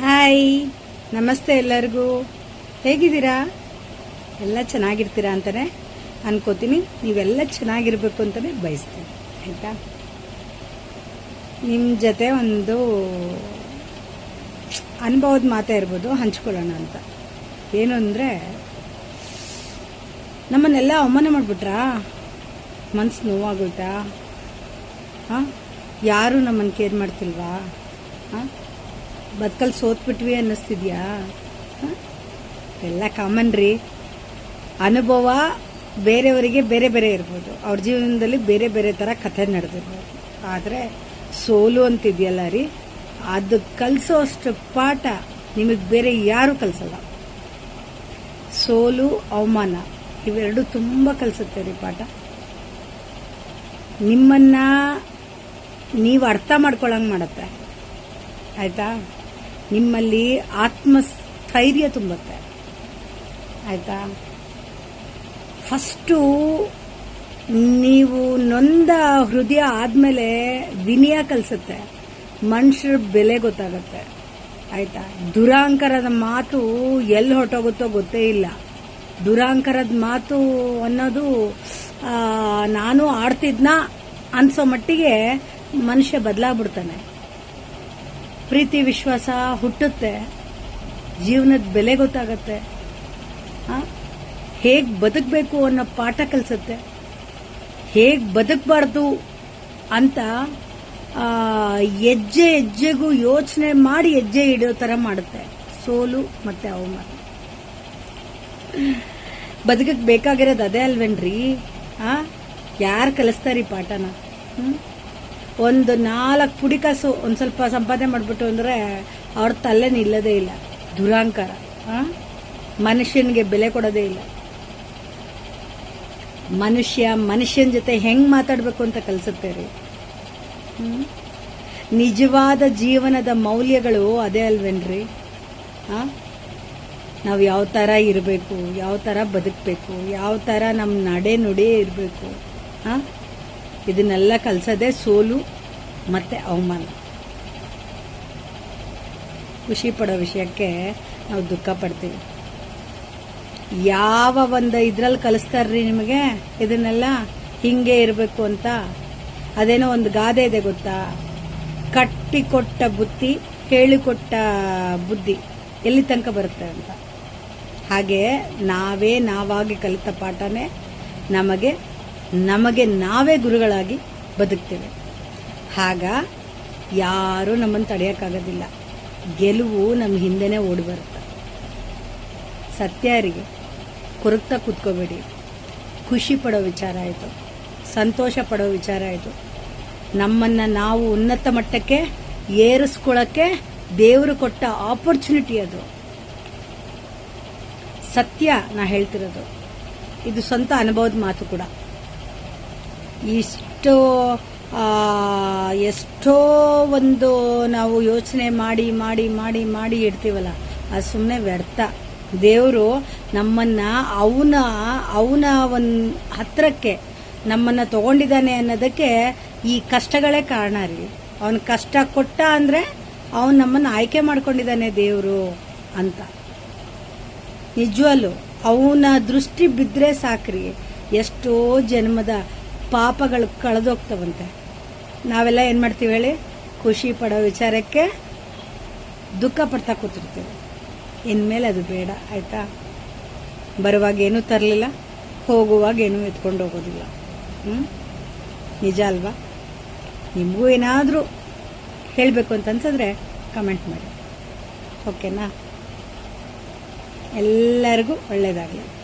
Hi, ನಮಸ್ತೆ ಎಲ್ಲರಿಗೂ. ಹೇಗಿದ್ದೀರಾ? ಎಲ್ಲ ಚೆನ್ನಾಗಿರ್ತೀರಾ ಅಂತಾನೆ ಅನ್ಕೋತೀನಿ. ನೀವೆಲ್ಲ ಚೆನ್ನಾಗಿರ್ಬೇಕು ಅಂತಲೇ ಬಯಸ್ತೀನಿ. ಆಯಿತಾ? ನಿಮ್ಮ ಜೊತೆ ಒಂದು ಅನುಭವದ ಮಾತೇ ಇರ್ಬೋದು, ಹಂಚ್ಕೊಳ್ಳೋಣ ಅಂತ. ಏನು ಅಂದರೆ, ನಮ್ಮನ್ನೆಲ್ಲ ಅವಮಾನ ಮಾಡಿಬಿಟ್ರಾ? ಮನ್ಸು ನೋವಾಗೋಯ್ತಾ? ಹಾಂ? ಯಾರು ನಮ್ಮನ್ನು ಕೇರ್ ಮಾಡ್ತಿಲ್ವಾ? ಹಾಂ? ಬದುಕಲ್ಲಿ ಸೋತ್ಬಿಟ್ವಿ ಅನ್ನಿಸ್ತಿದ್ಯಾ? ಎಲ್ಲ ಕಾಮನ್ ರೀ. ಅನುಭವ ಬೇರೆಯವರಿಗೆ ಬೇರೆ ಬೇರೆ ಇರ್ಬೋದು. ಅವ್ರ ಜೀವನದಲ್ಲಿ ಬೇರೆ ಬೇರೆ ಥರ ಕಥೆ ನಡೆದಿರ್ಬೋದು. ಆದರೆ ಸೋಲು ಅಂತಿದೆಯಲ್ಲ ರೀ. ಅದು ಕಲಿಸೋ ಅಷ್ಟು ಪಾಠ ನಿಮಗೆ ಬೇರೆ ಯಾರು ಕಲಿಸಲ್ಲ. ಸೋಲು, ಅವಮಾನ ಇವೆರಡು ತುಂಬ ಕಲಿಸುತ್ತೆ ರೀ ಪಾಠ. ನಿಮ್ಮನ್ನು ನೀವು ಅರ್ಥ ಮಾಡ್ಕೊಳಂಗೆ ಮಾಡುತ್ತೆ. ಆಯ್ತಾ? ನಿಮ್ಮಲ್ಲಿ ಆತ್ಮಸ್ಥೈರ್ಯ ತುಂಬುತ್ತೆ. ಆಯ್ತಾ? ಫಸ್ಟು ನೀವು ನೊಂದ ಹೃದಯ ಆದಮೇಲೆ ವಿನಯ ಕಲಿಸುತ್ತೆ. ಮನುಷ್ಯರ ಬೆಲೆ ಗೊತ್ತಾಗುತ್ತೆ. ಆಯ್ತಾ? ದುರಾಂಕರದ ಮಾತು ಎಲ್ಲಿ ಹೊಟ್ಟೋಗುತ್ತೋ ಗೊತ್ತೇ ಇಲ್ಲ. ದುರಾಂಕರದ ಮಾತು ಅನ್ನೋದು ನಾನು ಆಡ್ತಿದ್ನಾ ಅನ್ಸೋ ಮಟ್ಟಿಗೆ ಮನುಷ್ಯ ಬದಲಾಗ್ಬಿಡ್ತಾನೆ. ಪ್ರೀತಿ ವಿಶ್ವಾಸ ಹುಟ್ಟುತ್ತೆ. ಜೀವನದ ಬೆಲೆ ಗೊತ್ತಾಗತ್ತೆ. ಹೇಗೆ ಬದುಕಬೇಕು ಅನ್ನೋ ಪಾಠ ಕಲಿಸುತ್ತೆ. ಹೇಗೆ ಬದುಕಬಾರ್ದು ಅಂತ ಹೆಜ್ಜೆ ಹೆಜ್ಜೆಗೂ ಯೋಚನೆ ಮಾಡಿ ಹೆಜ್ಜೆ ಇಡೋ ಥರ ಮಾಡುತ್ತೆ. ಸೋಲು ಮತ್ತೆ ಅವಮಾನ. ಬದುಕಕ್ಕೆ ಬೇಕಾಗಿರೋದು ಅದೇ ಅಲ್ವೇನ್ರಿ? ಆ? ಯಾರು ಕಲಿಸ್ತಾರೀ ಪಾಠನ? ಹ್ಮ್? ಒಂದು ನಾಲ್ಕು ಪುಡಿ ಕಾಸು ಒಂದು ಸ್ವಲ್ಪ ಸಂಪಾದನೆ ಮಾಡಿಬಿಟ್ಟು ಅಂದರೆ ಅವ್ರ ತಲೆ ನಿಲ್ಲದೇ ಇಲ್ಲ. ದುರಾಂಕಾರ? ಮನುಷ್ಯನಿಗೆ ಬೆಲೆ ಕೊಡೋದೇ ಇಲ್ಲ. ಮನುಷ್ಯ ಮನುಷ್ಯನ ಜೊತೆ ಹೆಂಗ್ ಮಾತಾಡಬೇಕು ಅಂತ ಕಲಿಸುತ್ತೆ ರೀ? ನಿಜವಾದ ಜೀವನದ ಮೌಲ್ಯಗಳು ಅದೇ ಅಲ್ವೇನ್ರಿ ಆ? ನಾವು ಯಾವ ಥರ ಇರಬೇಕು, ಯಾವ ಥರ ಬದುಕಬೇಕು, ಯಾವ ಥರ ನಮ್ಮ ನಡೆ ನುಡಿ ಇರಬೇಕು. ಹಾಂ ಇದನ್ನೆಲ್ಲ ಕಲಿಸೋದೇ ಸೋಲು. ಮತ್ತು ಅವಮಾನ. ಖುಷಿ ಪಡೋ ವಿಷಯಕ್ಕೆ ನಾವು ದುಃಖ ಪಡ್ತೀವಿ. ಯಾವ ಒಂದು ಇದ್ರಲ್ಲಿ ಕಲಿಸ್ತಾರ್ರಿ ನಿಮಗೆ? ಇದನ್ನೆಲ್ಲ ಹಿಂಗೆ ಇರಬೇಕು ಅಂತ. ಅದೇನೋ ಒಂದು ಗಾದೆ ಇದೆ ಗೊತ್ತಾ? ಕಟ್ಟಿಕೊಟ್ಟ ಬುತ್ತಿ ಹೇಳಿಕೊಟ್ಟ ಬುದ್ಧಿ ಎಲ್ಲಿ ತನಕ ಬರುತ್ತೆ ಅಂತ. ಹಾಗೆ ನಾವೇ ನಾವಾಗಿ ಕಲಿತ ಪಾಠನೇ ನಮಗೆ ನಮಗೆ ನಾವೇ ಗುರುಗಳಾಗಿ ಬದುಕ್ತೇವೆ. ಆಗ ಯಾರೂ ನಮ್ಮನ್ನು ತಡೆಯೋಕ್ಕಾಗೋದಿಲ್ಲ ಗೆಲುವು ನಮ್ಮ ಹಿಂದೆನೇ ಓಡಿ ಬರುತ್ತೆ. ಸತ್ಯರಿಗೆ ಕೊರಗ್ತಾ ಕೂತ್ಕೋಬೇಡಿ. ಖುಷಿ ಪಡೋ ವಿಚಾರ ಆಯಿತು. ಸಂತೋಷ ಪಡೋ ವಿಚಾರ ಆಯಿತು. ನಮ್ಮನ್ನು ನಾವು ಉನ್ನತ ಮಟ್ಟಕ್ಕೆ ಏರಿಸ್ಕೊಳ್ಳೋಕ್ಕೆ ದೇವರು ಕೊಟ್ಟ ಆಪರ್ಚುನಿಟಿ ಅದು. ಸತ್ಯ ನಾ ಹೇಳ್ತಿರೋದು. ಇದು ಸ್ವಂತ ಅನುಭವದ ಮಾತು ಕೂಡ. ಇಷ್ಟೋ ಎಷ್ಟೋ ಒಂದು ನಾವು ಯೋಚನೆ ಮಾಡಿ ಮಾಡಿ ಮಾಡಿ ಮಾಡಿ ಇಡ್ತೀವಲ್ಲ, ಅದು ಸುಮ್ಮನೆ ವ್ಯರ್ಥ. ದೇವರು ನಮ್ಮನ್ನ ಅವನ ಅವನ ಒಂದು ಹತ್ರಕ್ಕೆ ನಮ್ಮನ್ನ ತಗೊಂಡಿದ್ದಾನೆ ಅನ್ನೋದಕ್ಕೆ ಈ ಕಷ್ಟಗಳೇ ಕಾರಣ ರೀ. ಅವನ ಕಷ್ಟ ಕೊಟ್ಟ ಅಂದ್ರೆ ಅವನು ನಮ್ಮನ್ನ ಆಯ್ಕೆ ಮಾಡ್ಕೊಂಡಿದ್ದಾನೆ ದೇವರು ಅಂತ. ನಿಜವಲ್ಲೂ, ಅವನ ದೃಷ್ಟಿ ಬಿದ್ದರೆ ಸಾಕ್ರಿ. ಎಷ್ಟೋ ಜನ್ಮದ ಪಾಪಗಳು ಕಳೆದೋಗ್ತವಂತೆ. ನಾವೆಲ್ಲ ಏನು ಮಾಡ್ತೀವಿ ಹೇಳಿ? ಖುಷಿ ಪಡೋ ವಿಚಾರಕ್ಕೆ ದುಃಖ ಪಡ್ತಾ ಕೂತಿರ್ತೀವಿ. ಇನ್ಮೇಲೆ ಅದು ಬೇಡ, ಆಯಿತಾ? ಬರುವಾಗ ಏನೂ ತರಲಿಲ್ಲ, ಹೋಗುವಾಗ ಏನೂ ಎತ್ಕೊಂಡು ಹೋಗೋದಿಲ್ಲ. ಹ್ಞೂ ನಿಜ ಅಲ್ವಾ? ನಿಮಗೂ ಏನಾದರೂ ಹೇಳಬೇಕು ಅಂತ ಅನ್ಸಿದ್ರೆ ಕಮೆಂಟ್ ಮಾಡಿ. ಓಕೆನಾ ಎಲ್ಲರಿಗೂ ಒಳ್ಳೆಯದಾಗಲಿ